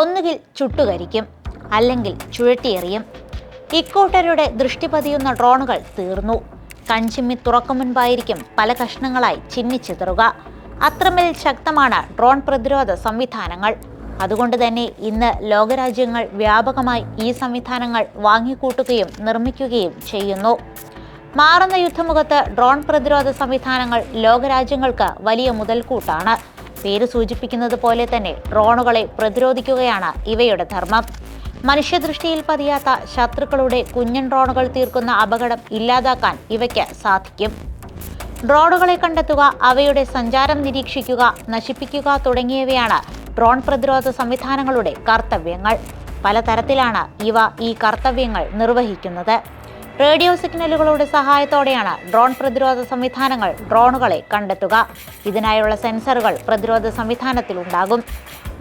ഒന്നുകിൽ ചുട്ടുകരിക്കും അല്ലെങ്കിൽ ചുഴറ്റിയെറിയും. ഇക്കൂട്ടരുടെ ദൃഷ്ടി പതിയുന്ന ഡ്രോണുകൾ തീർന്നു. കൺചിമ്മി തുറക്കും മുൻപായിരിക്കും പല കഷ്ണങ്ങളായി ചിന്നിച്ചിതറുക അത്രമേൽ ശക്തമാണ് ഡ്രോൺ പ്രതിരോധ സംവിധാനങ്ങൾ. അതുകൊണ്ട് തന്നെ ഇന്ന് ലോകരാജ്യങ്ങൾ വ്യാപകമായി ഈ സംവിധാനങ്ങൾ വാങ്ങിക്കൂട്ടുകയും നിർമ്മിക്കുകയും ചെയ്യുന്നു. മാറുന്ന യുദ്ധമുഖത്ത് ഡ്രോൺ പ്രതിരോധ സംവിധാനങ്ങൾ ലോകരാജ്യങ്ങൾക്ക് വലിയ മുതൽക്കൂട്ടാണ്. പേര് സൂചിപ്പിക്കുന്നത് പോലെ തന്നെ ഡ്രോണുകളെ പ്രതിരോധിക്കുകയാണ് ഇവയുടെ ധർമ്മം. മനുഷ്യദൃഷ്ടിയിൽ പതിയാത്ത ശത്രുക്കളുടെ കുഞ്ഞൻ ഡ്രോണുകൾ തീർക്കുന്ന അപകടം ഇല്ലാതാക്കാൻ ഇവയ്ക്ക് സാധിക്കും. ഡ്രോണുകളെ കണ്ടെത്തുക അവയുടെ സഞ്ചാരം നിരീക്ഷിക്കുക നശിപ്പിക്കുക തുടങ്ങിയവയാണ് ഡ്രോൺ പ്രതിരോധ സംവിധാനങ്ങളുടെ കർത്തവ്യങ്ങൾ. പലതരത്തിലാണ് ഇവ ഈ കർത്തവ്യങ്ങൾ നിർവഹിക്കുന്നത്. റേഡിയോ സിഗ്നലുകളുടെ സഹായത്തോടെയാണ് ഡ്രോൺ പ്രതിരോധ സംവിധാനങ്ങൾ ഡ്രോണുകളെ കണ്ടെത്തുക. ഇതിനായുള്ള സെൻസറുകൾ പ്രതിരോധ സംവിധാനത്തിൽ ഉണ്ടാകും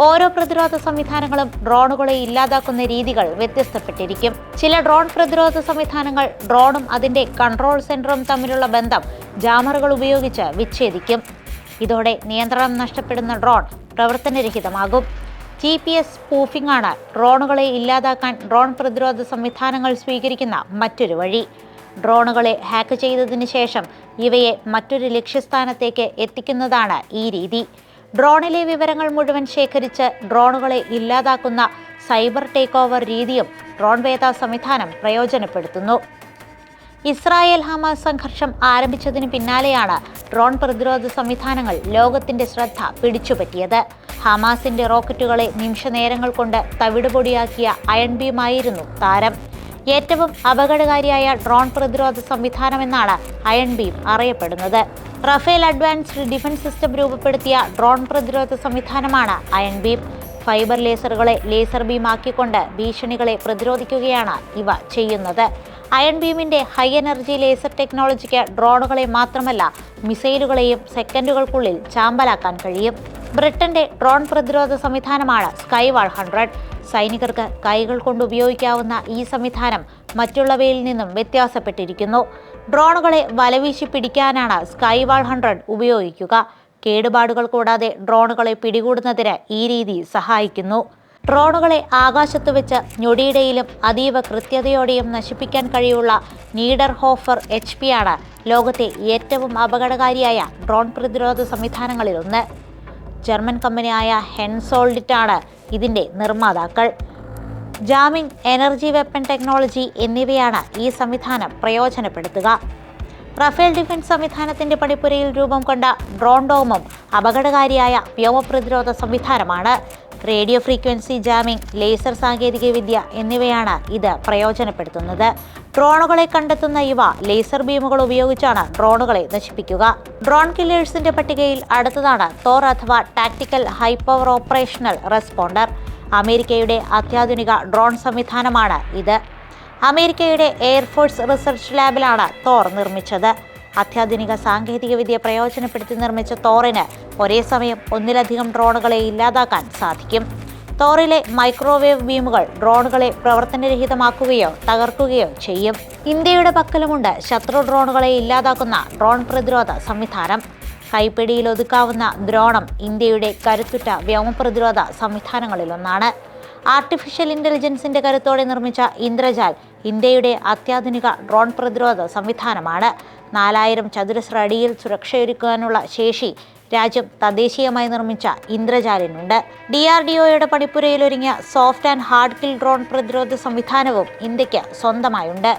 ഓരോ പ്രതിരോധ സംവിധാനങ്ങളും ഡ്രോണുകളെ ഇല്ലാതാക്കുന്ന രീതികൾ വ്യത്യസ്തപ്പെട്ടിരിക്കും. ചില ഡ്രോൺ പ്രതിരോധ സംവിധാനങ്ങൾ ഡ്രോണും അതിന്റെ കൺട്രോൾ സെന്ററും തമ്മിലുള്ള ബന്ധം ജാമറുകൾ ഉപയോഗിച്ച് വിച്ഛേദിക്കും. ഇതോടെ നിയന്ത്രണം നഷ്ടപ്പെടുന്ന ഡ്രോൺ പ്രവർത്തനരഹിതമാകും. ജി പി എസ് സ്പൂഫിംഗ് ആണ്. ഡ്രോണുകളെ ഇല്ലാതാക്കാൻ ഡ്രോൺ പ്രതിരോധ സംവിധാനങ്ങൾ സ്വീകരിക്കുന്ന മറ്റൊരു വഴി. ഡ്രോണുകളെ ഹാക്ക് ചെയ്തതിന് ശേഷം ഇവയെ മറ്റൊരു ലക്ഷ്യസ്ഥാനത്തേക്ക് എത്തിക്കുന്നതാണ് ഈ രീതി. ഡ്രോണിലെ വിവരങ്ങൾ മുഴുവൻ ശേഖരിച്ച് ഡ്രോണുകളെ ഇല്ലാതാക്കുന്ന സൈബർ ടേക്ക് ഓവർ രീതിയും ഡ്രോൺ വേദ സംവിധാനം പ്രയോജനപ്പെടുത്തുന്നു. ഇസ്രായേൽ ഹമാസ് സംഘർഷം ആരംഭിച്ചതിന് പിന്നാലെയാണ് ഡ്രോൺ പ്രതിരോധ സംവിധാനങ്ങൾ ലോകത്തിന്റെ ശ്രദ്ധ പിടിച്ചുപറ്റിയത്. ഹമാസിന്റെ റോക്കറ്റുകളെ നിമിഷനേരങ്ങൾ കൊണ്ട് തവിടുപൊടിയാക്കിയ അയൺ ബീമായിരുന്നു താരം. ഏറ്റവും അപകടകാരിയായ ഡ്രോൺ പ്രതിരോധ സംവിധാനമെന്നാണ് അയൺ ബീം അറിയപ്പെടുന്നത്. റഫേൽ അഡ്വാൻസ്ഡ് ഡിഫൻസ് സിസ്റ്റം രൂപപ്പെടുത്തിയ ഡ്രോൺ പ്രതിരോധ സംവിധാനമാണ് അയൺ ബീം ഫൈബർ ലേസറുകളെ ലേസർ ബീം ആക്കിക്കൊണ്ട് ഭീഷണികളെ പ്രതിരോധിക്കുകയാണ് ഇവ ചെയ്യുന്നത്. അയൺ ബീമിന്റെ ഹൈ എനർജി ലേസർ ടെക്നോളജിക്ക് ഡ്രോണുകളെ മാത്രമല്ല മിസൈലുകളെയും സെക്കൻഡുകൾക്കുള്ളിൽ ചാമ്പലാക്കാൻ കഴിയും. ബ്രിട്ടന്റെ ഡ്രോൺ പ്രതിരോധ സംവിധാനമാണ് സ്കൈവാൾ ഹൺഡ്രഡ്. സൈനികർക്ക് കൈകൾ കൊണ്ട് ഉപയോഗിക്കാവുന്ന ഈ സംവിധാനം മറ്റുള്ളവയിൽ നിന്നും വ്യത്യാസപ്പെട്ടിരിക്കുന്നു. ഡ്രോണുകളെ വലവീശി പിടിക്കാനാണ് സ്കൈവാൾ ഹൺഡ്രഡ് ഉപയോഗിക്കുക. കേടുപാടുകൾ കൂടാതെ ഡ്രോണുകളെ പിടികൂടുന്നതിന് ഈ രീതി സഹായിക്കുന്നു. ഡ്രോണുകളെ ആകാശത്ത് വെച്ച് ഞൊടിയിടയിലും അതീവ കൃത്യതയോടെയും നശിപ്പിക്കാൻ കഴിയുള്ള നീഡർ ഹോഫർ എച്ച് ആണ് ലോകത്തെ ഏറ്റവും അപകടകാരിയായ ഡ്രോൺ പ്രതിരോധ സംവിധാനങ്ങളിലൊന്ന്. ജർമ്മൻ കമ്പനിയായ ഹെൻസോൾഡിറ്റാണ് ഇതിന്റെ നിർമ്മാതാക്കൾ. ജാമിംഗ് എനർജി വെപ്പൺ ടെക്നോളജി എന്നിവയാണ് ഈ സംവിധാനം പ്രയോജനപ്പെടുത്തുക. റഫേൽ ഡിഫൻസ് സംവിധാനത്തിന്റെ പണിപ്പുരയിൽ രൂപം കൊണ്ട ഡ്രോൺ ഡോമും അപകടകാരിയായ വ്യോമപ്രതിരോധ സംവിധാനമാണ്. റേഡിയോ ഫ്രീക്വൻസി ജാമിംഗ് ലേസർ സാങ്കേതികവിദ്യ എന്നിവയാണ് ഇത് പ്രയോജനപ്പെടുത്തുന്നത്. ഡ്രോണുകളെ കണ്ടെത്തുന്ന ഇവ ലേസർ ബീമുകൾ ഉപയോഗിച്ചാണ് ഡ്രോണുകളെ നശിപ്പിക്കുക. ഡ്രോൺ കില്ലേഴ്സിന്റെ പട്ടികയിൽ അടുത്തതാണ് തോർ അഥവാ tactical high power operational responder. അമേരിക്കയുടെ അത്യാധുനിക ഡ്രോൺ സംവിധാനമാണ് ഇത്. അമേരിക്കയുടെ എയർഫോഴ്സ് റിസർച്ച് ലാബിലാണ് തോർ നിർമ്മിച്ചത്. അത്യാധുനിക സാങ്കേതികവിദ്യ പ്രയോജനപ്പെടുത്തി നിർമ്മിച്ച തോറിന് ഒരേ സമയം ഒന്നിലധികം ഡ്രോണുകളെ ഇല്ലാതാക്കാൻ സാധിക്കും. തോറിലെ മൈക്രോവേവ് ബീമുകൾ ഡ്രോണുകളെ പ്രവർത്തനരഹിതമാക്കുകയോ തകർക്കുകയോ ചെയ്യും. ഇന്ത്യയുടെ പക്കലുമുണ്ട് ശത്രു ഡ്രോണുകളെ ഇല്ലാതാക്കുന്ന ഡ്രോൺ പ്രതിരോധ സംവിധാനം. കൈപ്പിടിയിൽ ഒതുക്കാവുന്ന ദ്രോണം ഇന്ത്യയുടെ കരുത്തുറ്റ വ്യോമപ്രതിരോധ സംവിധാനങ്ങളിലൊന്നാണ്. ആർട്ടിഫിഷ്യൽ ഇന്റലിജൻസിന്റെ കരുത്തോടെ നിർമ്മിച്ച ഇന്ദ്രജാൽ ഇന്ത്യയുടെ അത്യാധുനിക ഡ്രോൺ പ്രതിരോധ സംവിധാനമാണ്. നാലായിരം ചതുരശ്ര അടിയിൽ സുരക്ഷയൊരുക്കാനുള്ള ശേഷി രാജ്യം തദ്ദേശീയമായി നിർമ്മിച്ച ഇന്ദ്രജാലിനുണ്ട്. ഡി ആർ ഡി ഒയുടെ പണിപ്പുരയിലൊരുങ്ങിയ soft and hard kill drone പ്രതിരോധ സംവിധാനവും ഇന്ത്യയ്ക്ക് സ്വന്തമായുണ്ട്.